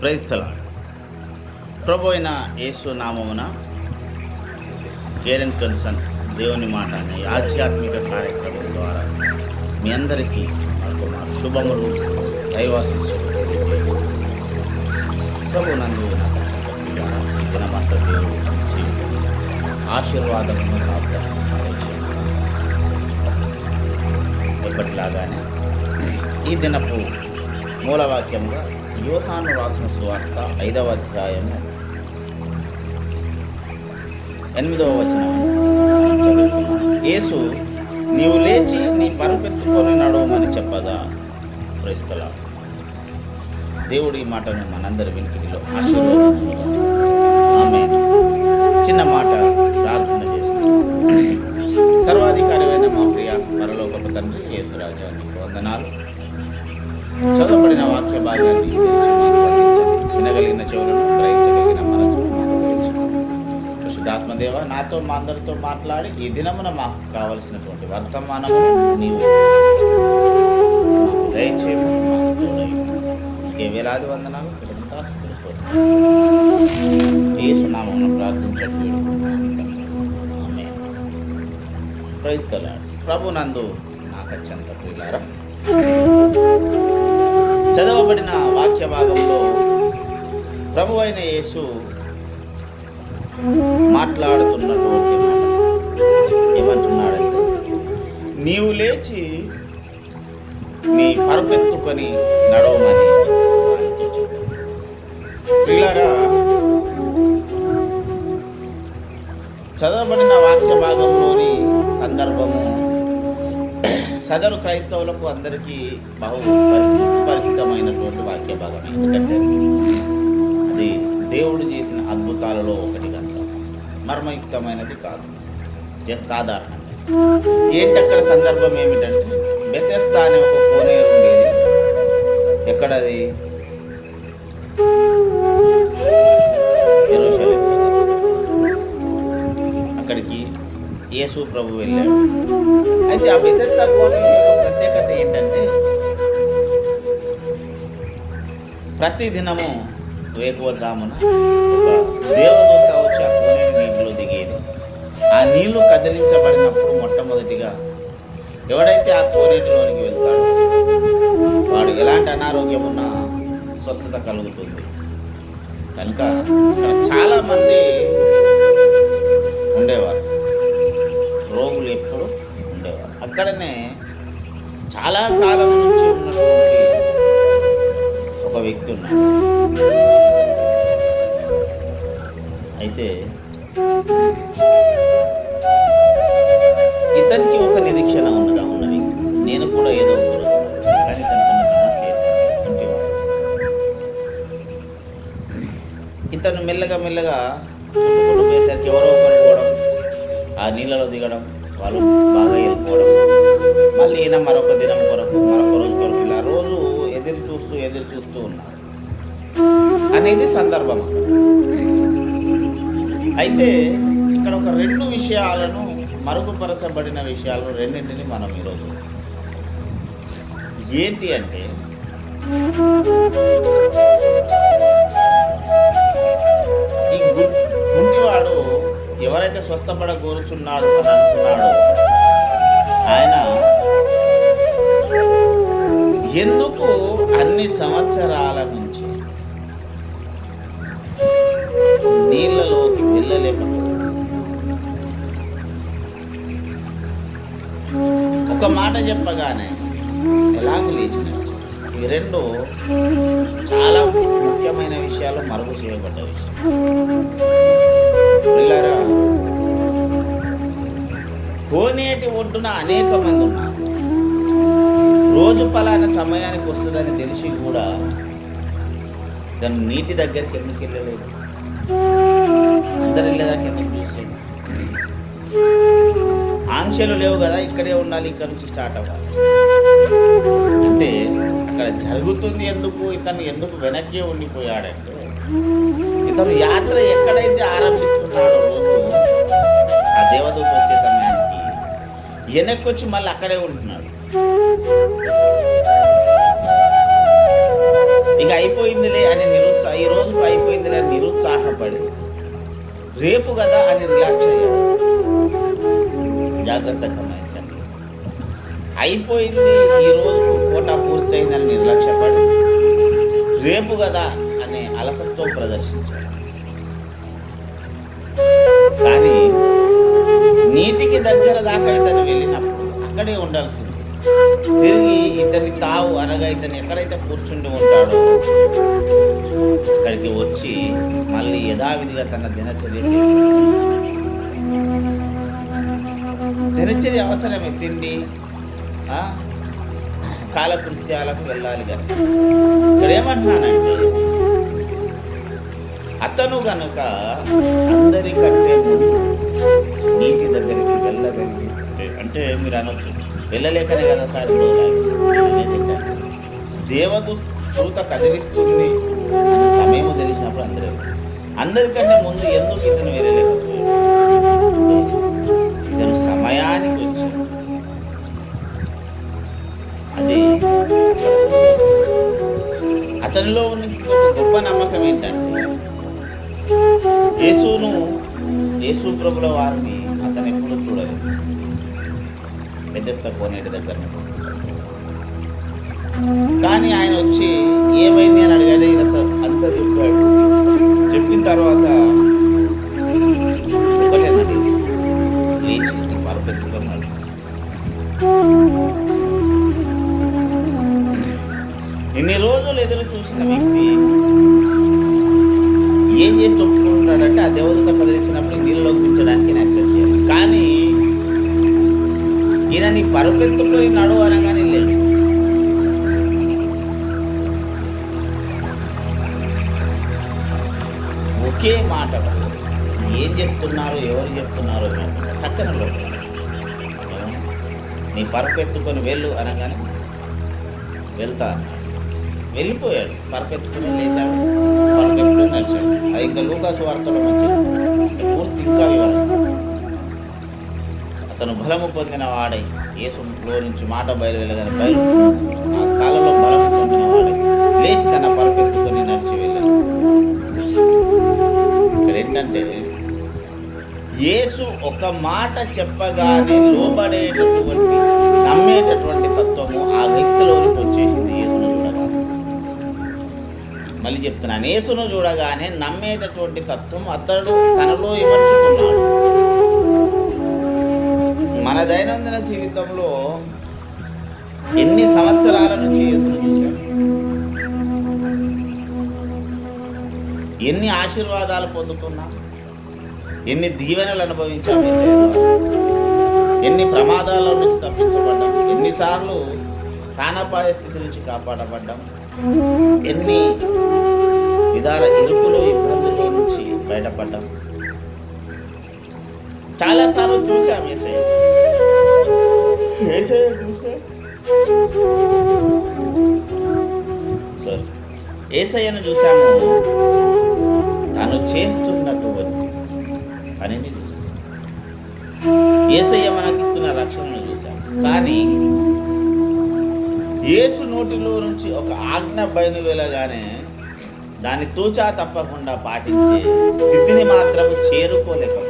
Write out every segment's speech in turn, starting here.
క్రైస్తల ప్రభు అయిన యేసు నామమున కేరన్ కన్సన్ దేవుని మాట అనే ఆధ్యాత్మిక కార్యక్రమం ద్వారా మీ అందరికీ మాకు మా శుభములు దైవాసి ప్రభు నందు దినమంత దేవుడు మంచి ఆశీర్వాదమును ఎప్పటిలాగానే ఈ దినపు మూలవాక్యంగా యోహాను రాసిన సువార్త ఐదవ అధ్యాయము ఎనిమిదవ వచనం యేసు నీవు లేచి నీ పరుపెత్తుకొని నడవమని చెప్పగా క్రైస్తల దేవుడి ఈ మాటను మనందరి వినికిడిలో ఆమె చిన్న మాట ప్రార్థన చేస్తున్నాను. సర్వాధికారమైన మా ప్రియ పరలోకపు తండ్రి యేసురాజా నీకు వందనాలు. చదవబడిన వాక్య భాగాన్ని వినగలిగిన చెవులను గ్రహించగలిగిన మనసు పరిశుద్ధాత్మదేవ నాతో మా అందరితో మాట్లాడి ఈ దినమున మాకు కావలసినటువంటి వర్తమానము నీవు దయచేయము వేలాది వందనాలు ప్రభు నందు నాకు అత్యంత ప్రియులారా. చదవబడిన వాక్య భాగంలో ప్రభు అయిన యేసు మాట్లాడుతున్నటువంటి ఏమంటున్నాడంటే నీవు లేచి నీ పరపెత్తుకొని నడవమని పిల్లరా చదవబడిన వాక్య భాగంలోని సందర్భము సదరు క్రైస్తవులకు అందరికీ బహు పరిచితమైనటువంటి వాక్య భాగం ఎందుకంటే అది దేవుడు చేసిన అద్భుతాలలో ఒకటి కనుక. మర్మయుక్తమైనది కాదు. జ- సాధారణంగా ఏంటి అక్కడ సందర్భం ఏమిటంటే బెతెస్తా అనే ఒక కోనేరు ఉండేది. ఎక్కడది? యేసు ప్రభు వెళ్ళాడు. అయితే ఆ బెదస్తా కోట ప్రత్యేకత ఏంటంటే ప్రతి దినము వేకువజామున ఒక దేవదూత వచ్చి ఆ కోనేరు నీటిలో దిగేది. ఆ నీళ్ళు కదిలించబడినప్పుడు మొట్టమొదటిగా ఎవడైతే ఆ కోనేటిలోనికి వెళ్తాడో వాడు ఎలాంటి అనారోగ్యం ఉన్నా స్వస్థత కలుగుతుంది. కనుక చాలా మంది ఉండేవారు. ఎప్పుడు ఉండేవారు. అక్కడనే చాలా కాలం నుంచి ఉన్నటువంటి ఒక వ్యక్తి ఉన్నాడు. అయితే ఇతనికి ఒక నిరీక్షణ ఉండగా ఉన్నది నేను కూడా ఏదో కానీ తనకున్న సమస్య ఇతను మెల్లగా మెల్లగా వేసరికి పోయేసరికి ఎవరో ఒకరు పోవడం ఆ నీళ్ళలో దిగడం వాళ్ళు బాగా వెళ్ళిపోవడం మళ్ళీ ఈయన మరొక దినం కొరకు మరొక రోజు కొరకు ఇలా రోజు ఎదురు చూస్తూ ఎదురు చూస్తూ ఉన్నారు. అనేది సందర్భం. అయితే ఇక్కడ ఒక రెండు విషయాలను మరుగుపరచబడిన విషయాలు రెండింటిని మనం ఈరోజు ఏంటి అంటే ఈ గుంటివాడు ఎవరైతే స్వస్థపడ కోరుచున్నాడు అని అంటున్నాడో ఆయన ఎందుకు అన్ని సంవత్సరాల నుంచి నీళ్ళలోకి వెళ్ళలేకపోతున్నాడు? ఒక మాట చెప్పగానే ఎలాగూ లేచిన ఈ రెండు చాలా ముఖ్యమైన విషయాలు మరుగు చేయబడ్డ విషయం. ఒడ్డున అనేక మంది ఉన్నారు. రోజు పలానా సమయానికి వస్తుందని తెలిసి కూడా దాని నీటి దగ్గరికి ఎందుకు వెళ్ళలేదు? అందరు వెళ్ళేదాకా ఎందుకు చూసాడు? ఆంక్షలు లేవు కదా ఇక్కడే ఉండాలి ఇక్కడ నుంచి స్టార్ట్ అవ్వాలి. అంటే అక్కడ జరుగుతుంది ఎందుకు ఇతను ఎందుకు వెనక్కి ఉండిపోయాడంటే ఇతను యాత్ర ఎక్కడైతే ఆరంభిస్తున్నాడో ఆ దేవదూత వచ్చే సమయం వెనక్కి వచ్చి మళ్ళీ అక్కడే ఉంటున్నాడు ఇక అయిపోయిందిలే అని నిరుత్సా ఈ రోజు అయిపోయిందిలే అని నిరుత్సాహపడి రేపు కదా అని రిలాక్స్ అయ్యాడు. జాగ్రత్త గమనించండి అయిపోయింది ఈ రోజు కోట పూర్తయిందని నిర్లక్ష్యపడి రేపు కదా అనే అలసత్వం ప్రదర్శించాడు. కానీ నీటికి దగ్గర దాకా ఇతను వెళ్ళినప్పుడు అక్కడే ఉండాల్సింది. తిరిగి ఇతని తావు అనగా ఇతను ఎక్కడైతే కూర్చుండి ఉంటాడో అక్కడికి వచ్చి మళ్ళీ యథావిధిగా తన దినచర్య దినచర్య అవసరమే తిండి కాలకృత్యాలకు వెళ్ళాలి కదా. ఇక్కడ ఏమంటున్నానంటే అతను కనుక అందరికంటే ముందు అంటే మీరు అనొచ్చు. వెళ్ళలేకనే కదా సార్ ఇప్పుడు ఇలా చెప్పాను. దేవదు దూత కదిలిస్తుంది అనే సమయం తెలిసినప్పుడు అందరూ అందరికంటే ముందు ఎందుకు ఇతను వెళ్ళలేకపోయాడు? ఇతను సమయానికి వచ్చాడు. అది అతనిలో ఉన్న గొప్ప నమ్మకం ఏంటంటే యేసును యేసు ప్రభుల వారిని పెద్దస్త కోనేటి దగ్గర కానీ ఆయన వచ్చి ఏమైంది అని అడిగాడు. ఈయన అసలు అంతా చెప్పాడు. చెప్పిన తర్వాత లేచి పరపెత్తుకున్నాడు ఇన్ని రోజులు ఎదురు చూసిన ఈయన పరుపెత్తుకొని నడు అనగానే లేదు ఒకే మాట ఏం చెప్తున్నారు ఎవరు చెప్తున్నారు పక్కన నీ పరపెత్తుకొని వెళ్ళు అనగానే వెళ్తా వెళ్ళిపోయాడు. పరపెత్తుకొని లేచాడు. పరపెత్తుకొని నడిచాడు. అది ఇంకా లూకాసు వార్తలో మంచి పూర్తి ఇంకా వివరణ తను బలము పొందిన వాడై యేసులో నుంచి మాట బయలువెళ్ళగానే బయలు ఆ కాలంలో బలము పొందిన వాడై లేచి తన పరపెత్తుకొని నడిచి వెళ్ళాడు. ఏంటంటే యేసు ఒక మాట చెప్పగానే లోబడేటటువంటి నమ్మేటటువంటి తత్వము ఆ వ్యక్తిలోనికి వచ్చేసింది యేసును చూడగానే. మళ్ళీ చెప్తున్నాను యేసును చూడగానే నమ్మేటటువంటి తత్వం అతడు తనలో ఇమర్చుకున్నాడు. మన దైనందిన జీవితంలో ఎన్ని సంవత్సరాల నుంచి ఎన్ని ఆశీర్వాదాలు పొందుతున్నాం ఎన్ని దీవెనలు అనుభవించాం ఎన్ని ప్రమాదాల నుంచి తప్పించబడ్డాం ఎన్నిసార్లు ప్రాణాపాయ స్థితి నుంచి కాపాడబడ్డాం ఎన్ని విధాల ఇరుకులు ఇబ్బందుల నుంచి బయటపడ్డాం చాలాసార్లు చూసాం సారీ ఏసయ్యను చూసాము తను చేస్తున్నటువంటి పనిని చూసాం ఏసయ్య మనకిస్తున్న రక్షణను చూసాం కానీ యేసు నోటిలో నుంచి ఒక ఆజ్ఞ బయలు వెళ్ళగానే దాన్ని తూచా తప్పకుండా పాటించే స్థితిని మాత్రం చేరుకోలేకపోయాం.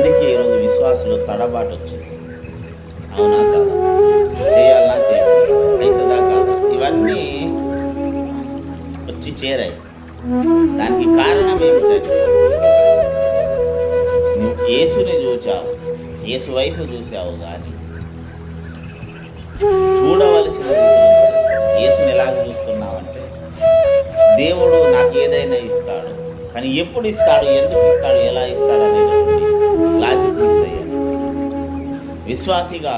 అందుకే ఈరోజు విశ్వాసులు తడబాటు వచ్చింది. అవునా కాదా? చేయాలన్నా చేయాలి. అవుతుందా ఇవన్నీ వచ్చి చేరాయి. దానికి కారణం ఏమిటంటే నువ్వు యేసుని చూచావు యేసు వైపు చూసావు కానీ చూడవలసిన యేసుని ఎలా చూస్తున్నావంటే దేవుడు నాకు ఏదైనా ఇస్తాడు కానీ ఎప్పుడు ఇస్తాడు ఎందుకు ఇస్తాడు ఎలా ఇస్తాడు అనేది విశ్వాసిగా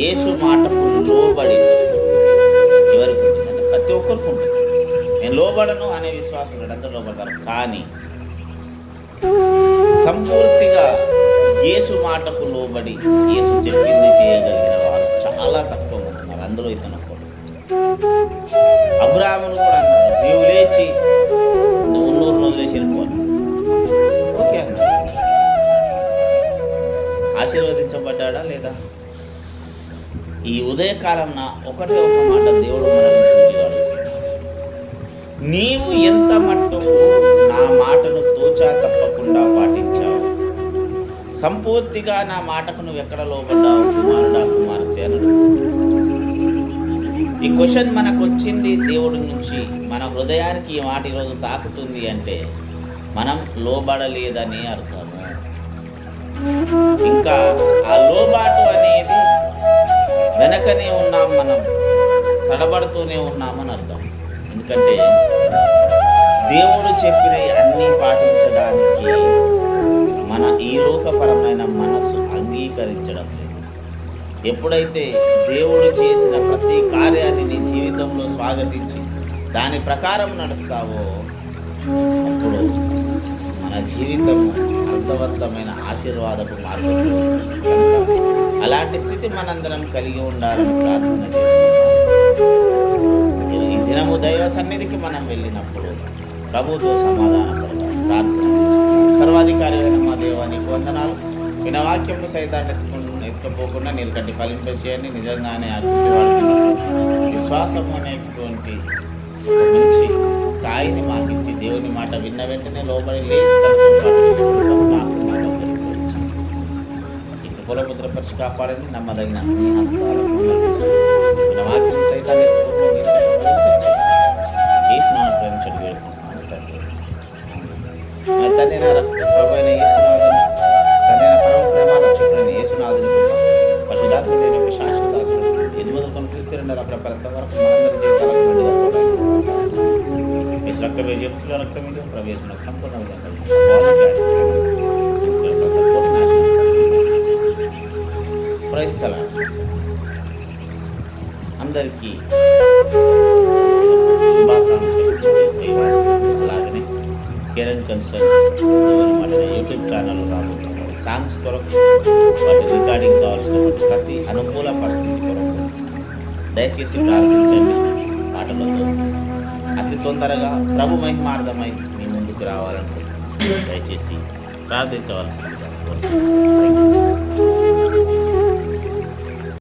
యేసు మాటకు లోబడి ఎవరికి ఉంటుందంటే ప్రతి ఒక్కరికి ఉంటుంది. నేను లోబడను అనే విశ్వాసం అందరూ లోబడతారు. కానీ సంపూర్తిగా యేసు మాటకు లోబడి యేసు చెప్పింది చేయగలిగిన వారు చాలా తక్కువ ఉన్నారు. అందులో ఇతను ఒకడు అబ్రాహ్మణుడు కూడా అన్నాడు నీవు లేచి నువ్వు నూరు వదిలేసి వెళ్ళిపోను ఆశీర్వదించబడ్డా లేదా? ఈ ఉదయకాలం ఒకటే ఒక మాట దేవుడు నీవు ఎంత మట్టుకు నా మాటను తోచా తప్పకుండా పాటించావు? సంపూర్తిగా నా మాటకు నువ్వు ఎక్కడ లోపడ్డావు కుమారుడా కుమార్తె అనడు ఈ క్వశ్చన్ మనకు వచ్చింది దేవుడి నుంచి మన హృదయానికి ఈ మాట ఈరోజు తాకుతుంది అంటే మనం లోబడలేదని అర్థం. ఇంకా ఆ లోబాటు అనేది వెనకనే ఉన్నాం మనం తడబడుతూనే ఉన్నామని అర్థం. ఎందుకంటే దేవుడు చెప్పిన అన్నీ పాటించడానికి మన ఈ లోకపరమైన మనసు అంగీకరించడం లేదు. ఎప్పుడైతే దేవుడు చేసిన ప్రతి కార్యాన్ని నీ జీవితంలో స్వాగతించి దాని ప్రకారం నడుస్తావో అప్పుడు మన జీవితం అర్థవంతమైన ఆశీర్వాదపు మార్గం. అలాంటి స్థితి మనందరం కలిగి ఉండాలని ప్రార్థన చేస్తున్నాం. ఈ దినము దైవ సన్నిధికి మనం వెళ్ళినప్పుడు ప్రభుతో సమాధాన ప్రార్థన సర్వాధికారి అయిన మా దేవానికి వందనాలు. విన వాక్యము సైతాన్ని ఎత్తుకుండా ఎత్తుకపోకుండా నీళ్ళకంటి ఫలింపచేయండి. నిజంగానే అభివృద్ధి విశ్వాసం అనేటువంటి మంచి మాకు మాట దొరికించి. ఈ కృపలో భద్రపరిచి కాపాడండి నమ్మదగిన మీ హస్తాలకు మమ్మల్ని తీసుకుని విన వాక్యం సైతాన్ని ఎత్తుకోకుండా నీళ్ళకంటి ఫలింపచేయండి. యేసునామమున ప్రేమించండి వేడుకుంటున్నాను తండ్రి. నా తండ్రి నా రక్త ప్రభు అయిన యేసునాథుని, తండ్రి నా పరమ ప్రేమ రక్షకుడైన యేసునాథుని కృప, పరిశుద్ధాత్మ దేవుని యొక్క శాశ్వత ఆశీర్వాదం, ఎన్ని మొదలుకొని క్రీస్తు రెండవ రక్త వరకు మనందరి జీవితాలకు మెండుగా తోడై యేసు విజయం ప్రవేశం సంపూర్ణ విధంగా క్రైస్తల అందరికీ అలాగనే కిరణ్ కన్సర్న్ యూట్యూబ్ ఛానల్ రాబోతున్నారు సాంగ్స్ కొరకు వాటి రికార్డింగ్ కావాల్సిన ప్రతి అనుకూల పరిస్థితి కొరకు దయచేసి ప్రార్థించండి. పాటలతో తొందరగా ప్రభు మహిమార్థమై మీ ముందుకు రావాలనుకుంటున్నాను దయచేసి ప్రార్థించవలసిందిగా